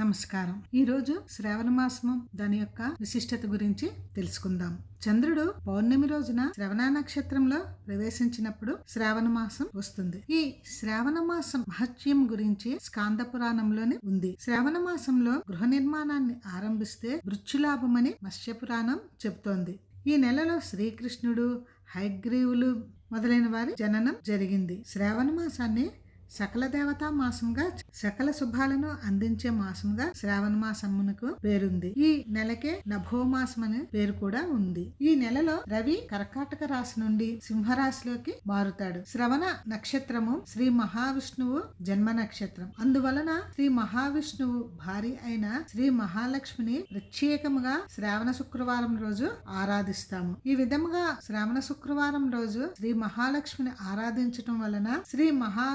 నమస్కారం. ఈరోజు శ్రావణ మాసము. దాని యొక్క విశిష్టత గురించి తెలుసుకుందాం. చంద్రుడు పౌర్ణమి రోజున శ్రవణ నక్షత్రంలో ప్రవేశించినప్పుడు శ్రావణ మాసం వస్తుంది. ఈ శ్రావణ మాసం మహత్యం గురించి స్కాంద పురాణంలోనే ఉంది. శ్రావణ మాసంలో గృహ నిర్మాణాన్ని ఆరంభిస్తే వృక్షులాభమని మత్స్య పురాణం చెబుతోంది. ఈ నెలలో శ్రీకృష్ణుడు హైగ్రీవులు మొదలైన వారి జననం జరిగింది. శ్రావణ మాసాన్ని సకల దేవతా మాసంగా సకల శుభాలను అందించే మాసంగా శ్రావణ మాసమునకు పేరుంది. ఈ నెలకే నభోమాసం అనే పేరు కూడా ఉంది. ఈ నెలలో రవి కర్కాటక రాశి నుండి సింహరాశిలోకి మారుతాడు. శ్రవణ నక్షత్రము శ్రీ మహావిష్ణువు జన్మ నక్షత్రం. అందువలన శ్రీ మహావిష్ణువు భార్య అయిన శ్రీ మహాలక్ష్మిని ప్రత్యేకముగా శ్రావణ శుక్రవారం రోజు ఆరాధిస్తాము. ఈ విధముగా శ్రావణ శుక్రవారం రోజు శ్రీ మహాలక్ష్మిని ఆరాధించటం వలన శ్రీ మహా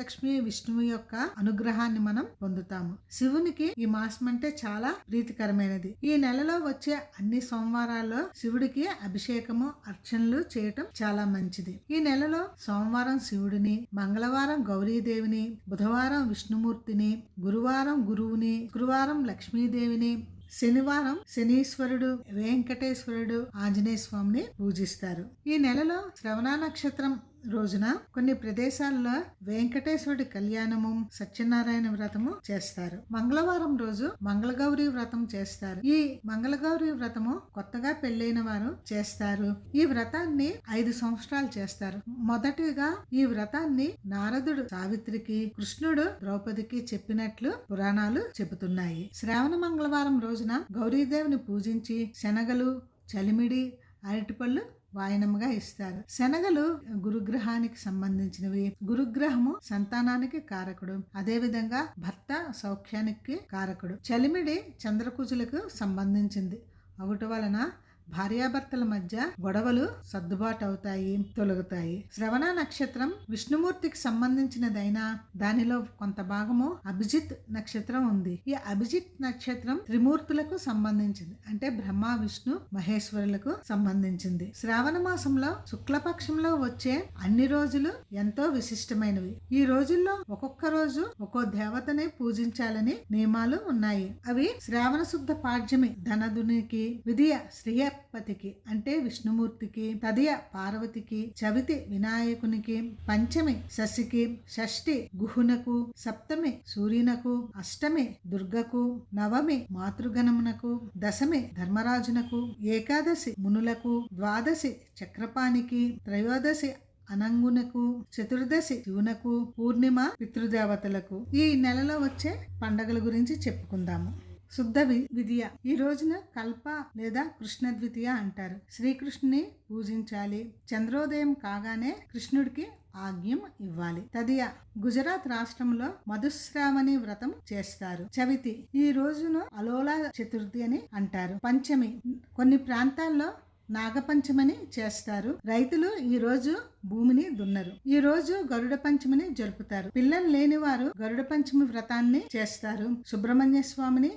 లక్ష్మి విష్ణువు యొక్క అనుగ్రహాన్ని మనం పొందుతాము. శివునికి ఈ మాసం అంటే చాలా ప్రీతికరమైనది. ఈ నెలలో వచ్చే అన్ని సోమవారాల్లో శివుడికి అభిషేకము అర్చనలు చేయటం చాలా మంచిది. ఈ నెలలో సోమవారం శివుడిని మంగళవారం గౌరీదేవిని బుధవారం విష్ణుమూర్తిని గురువారం గురువుని శుక్రవారం లక్ష్మీదేవిని శనివారం శనీశ్వరుడు వెంకటేశ్వరుడు ఆంజనేయ స్వామిని పూజిస్తారు. ఈ నెలలో శ్రవణ నక్షత్రం రోజున కొన్ని ప్రదేశాల్లో వెంకటేశ్వరుడి కళ్యాణము సత్యనారాయణ వ్రతము చేస్తారు. మంగళవారం రోజు మంగళగౌరి వ్రతం చేస్తారు. ఈ మంగళగౌరి వ్రతము కొత్తగా పెళ్ళైన వారు చేస్తారు. ఈ వ్రతాన్ని ఐదు సంవత్సరాలు చేస్తారు. మొదటిగా ఈ వ్రతాన్ని నారదుడు సావిత్రికి కృష్ణుడు ద్రౌపదికి చెప్పినట్లు పురాణాలు చెబుతున్నాయి. శ్రావణ మంగళవారం రోజున గౌరీదేవిని పూజించి శనగలు చలిమిడి అరటిపళ్ళు వాయనముగా ఇస్తారు. శనగలు గురుగ్రహానికి సంబంధించినవి. గురుగ్రహము సంతానానికి కారకుడు. అదే విధంగా భర్త సౌఖ్యానికి కారకుడు. చలిమిడి చంద్రకుజులకు సంబంధించింది. ఒకటి వలన భార్యాభర్తల మధ్య గొడవలు సర్దుబాటు అవుతాయి తొలగుతాయి. శ్రవణ నక్షత్రం విష్ణుమూర్తికి సంబంధించినదైనా దానిలో కొంత భాగము అభిజిత్ నక్షత్రం ఉంది. ఈ అభిజిత్ నక్షత్రం త్రిమూర్తులకు సంబంధించింది. అంటే బ్రహ్మ విష్ణు మహేశ్వరులకు సంబంధించింది. శ్రావణ మాసంలో శుక్లపక్షంలో వచ్చే అన్ని రోజులు ఎంతో విశిష్టమైనవి. ఈ రోజుల్లో ఒక్కొక్క రోజు ఒక్కో దేవతని పూజించాలని నియమాలు ఉన్నాయి. అవి శ్రావణ శుద్ధ పాడ్యమి ధనదునికి విధియ శ్రీయ పతికి అంటే విష్ణుమూర్తికి తదియ పార్వతికి చవితి వినాయకునికి పంచమి శశికి షష్ఠి గుహునకు సప్తమి సూర్యునకు అష్టమి దుర్గకు నవమి మాతృగణమునకు దశమి ధర్మరాజునకు ఏకాదశి మునులకు ద్వాదశి చక్రపానికి త్రయోదశి అనంగునకు చతుర్దశి శివునకు పూర్ణిమ పితృదేవతలకు ఈ నెలలో వచ్చే పండగల గురించి చెప్పుకుందాము. శుద్ధ విద్య ఈ రోజున కల్ప లేదా కృష్ణ ద్వితీయ అంటారు. శ్రీకృష్ణుని పూజించాలి. చంద్రోదయం కాగానే కృష్ణుడికి ఆజ్ఞం ఇవ్వాలి. తదియ. గుజరాత్ రాష్ట్రంలో మధుశ్రావణి వ్రతం చేస్తారు. చవితి. ఈ రోజును అలోలా చతుర్థి అని అంటారు. పంచమి. కొన్ని ప్రాంతాల్లో నాగపంచమని చేస్తారు. రైతులు ఈ రోజు భూమిని దున్నరు. ఈ రోజు గరుడ పంచమిని జరుపుతారు. పిల్లలు లేని వారు గరుడ పంచమి వ్రతాన్ని చేస్తారు. సుబ్రహ్మణ్య స్వామిని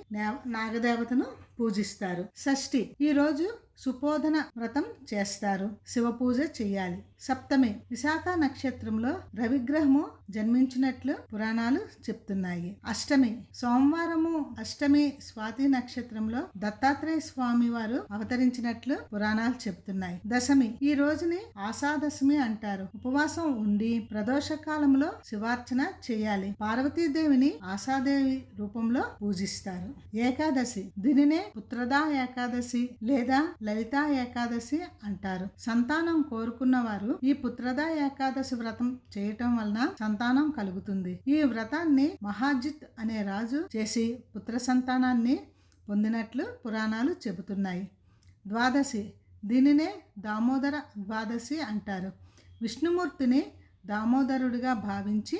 నాగదేవతను పూజిస్తారు. షష్ఠి ఈ రోజు సుపోధన వ్రతం చేస్తారు. శివ పూజ చెయ్యాలి సప్తమి విశాఖ నక్షత్రంలో రవిగ్రహము జన్మించినట్లు పురాణాలు చెప్తున్నాయి. అష్టమి సోమవారము అష్టమి స్వాతి నక్షత్రంలో దత్తాత్రేయ స్వామి వారు అవతరించినట్లు పురాణాలు చెప్తున్నాయి. దశమి ఈ రోజుని ఆషాదశమి అంటారు. ఉపవాసం ఉండి ప్రదోష కాలంలో శివార్చన చేయాలి. పార్వతీదేవిని ఆశాదేవి రూపంలో పూజిస్తారు. ఏకాదశి దీనినే పుత్రదా ఏకాదశి లేదా లలితా ఏకాదశి అంటారు. సంతానం కోరుకున్న వారు ఈ పుత్రదా ఏకాదశి వ్రతం చేయటం వలన సంతానం కలుగుతుంది. ఈ వ్రతాన్ని మహాజిత్ అనే రాజు చేసి పుత్ర సంతానాన్ని పొందినట్లు పురాణాలు చెబుతున్నాయి. ద్వాదశి దీనినే దామోదర ద్వాదశి అంటారు. విష్ణుమూర్తిని దామోదరుడిగా భావించి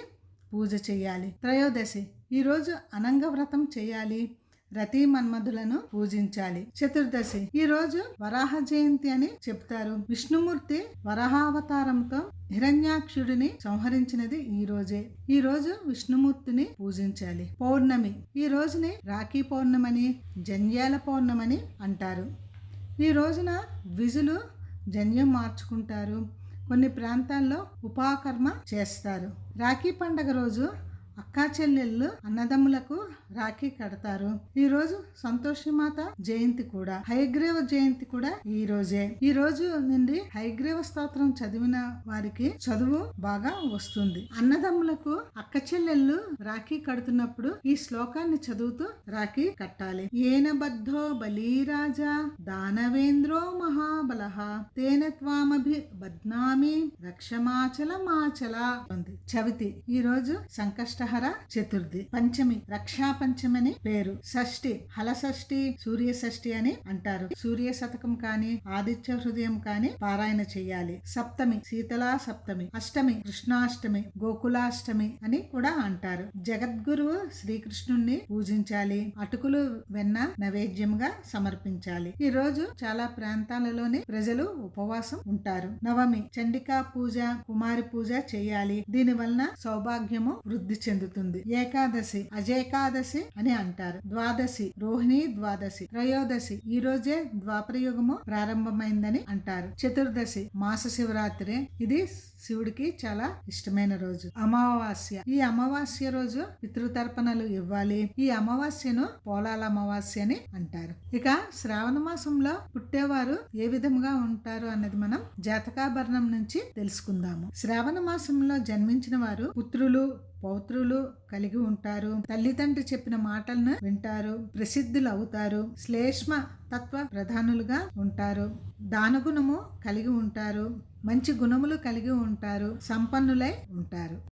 పూజ చేయాలి. త్రయోదశి ఈరోజు అనంగ వ్రతం చేయాలి. రతి మన్మధులను పూజించాలి. చతుర్దశి. ఈ రోజు వరాహ జయంతి అని చెప్తారు. విష్ణుమూర్తి వరాహావతారంతో హిరణ్యాక్షుడిని సంహరించినది ఈ రోజే. ఈ రోజు విష్ణుమూర్తిని పూజించాలి. పౌర్ణమి. ఈ రోజుని రాఖీ పౌర్ణమని జన్యాల పౌర్ణమని అంటారు. ఈ రోజున విజులు జన్యం మార్చుకుంటారు. కొన్ని ప్రాంతాల్లో ఉపాకర్మ చేస్తారు. రాఖీ పండగ రోజు అక్కా చెల్లెళ్ళు అన్నదమ్ములకు రాఖీ కడతారు. ఈ రోజు సంతోషిమాత జయంతి కూడా. హయగ్రీవ జయంతి కూడా ఈ రోజే. ఈ రోజు నుండి హయగ్రీవ స్తోత్రం చదివిన వారికి చదువు బాగా వస్తుంది. అన్నదమ్ములకు అక్క చెల్లెళ్ళు రాఖీ కడుతున్నప్పుడు ఈ శ్లోకాన్ని చదువుతూ రాఖీ కట్టాలి. ఏనబద్ధో బలీరాజా దానవేంద్రో మహాబలః. తేన త్వామభి బద్నామి రక్షమాచలమాచల. ఉంది చవితి. ఈ రోజు సంకష్ట సంకష్టహర చతుర్థి. పంచమి రక్షా పంచమి అని పేరు. షష్ఠి హలషష్ఠి సూర్య షష్ఠి అని అంటారు. సూర్య శతకం కాని ఆదిత్య హృదయం కాని పారాయణ చెయ్యాలి సప్తమి శీతలా సప్తమి అష్టమి కృష్ణాష్టమి గోకులాష్టమి అని కూడా అంటారు. జగద్గురువు శ్రీకృష్ణుణ్ణి పూజించాలి. అటుకులు వెన్న నైవేద్యంగా సమర్పించాలి. ఈ రోజు చాలా ప్రాంతాలలోని ప్రజలు ఉపవాసం ఉంటారు. నవమి చండికా పూజ కుమారి పూజ చేయాలి. దీని వలన సౌభాగ్యము వృద్ధి చెందుతుంది. ఏకాదశి అజేకాదశి అని అంటారు. ద్వాదశి రోహిణి ద్వాదశి త్రయోదశి ఈ రోజే ద్వాపరయుగము ప్రారంభమైందని అంటారు. చతుర్దశి మాస శివరాత్రి. ఇది శివుడికి చాలా ఇష్టమైన రోజు. అమావాస్య. ఈ అమావాస్య రోజు పితృతర్పణలు ఇవ్వాలి. ఈ అమావాస్యను పోలాల అమావాస్య అని అంటారు. ఇక శ్రావణ మాసంలో పుట్టేవారు ఏ విధంగా ఉంటారు అన్నది మనం జాతకాభరణం నుంచి తెలుసుకుందాము. శ్రావణ మాసంలో జన్మించిన వారు పుత్రులు పౌత్రులు కలిగి ఉంటారు. తల్లిదండ్రి చెప్పిన మాటలను వింటారు. ప్రసిద్ధులు అవుతారు శ్లేష్మ తత్వ ప్రధానులుగా ఉంటారు. దానగుణము కలిగి ఉంటారు. మంచి గుణములు కలిగి ఉంటారు. సంపన్నులై ఉంటారు.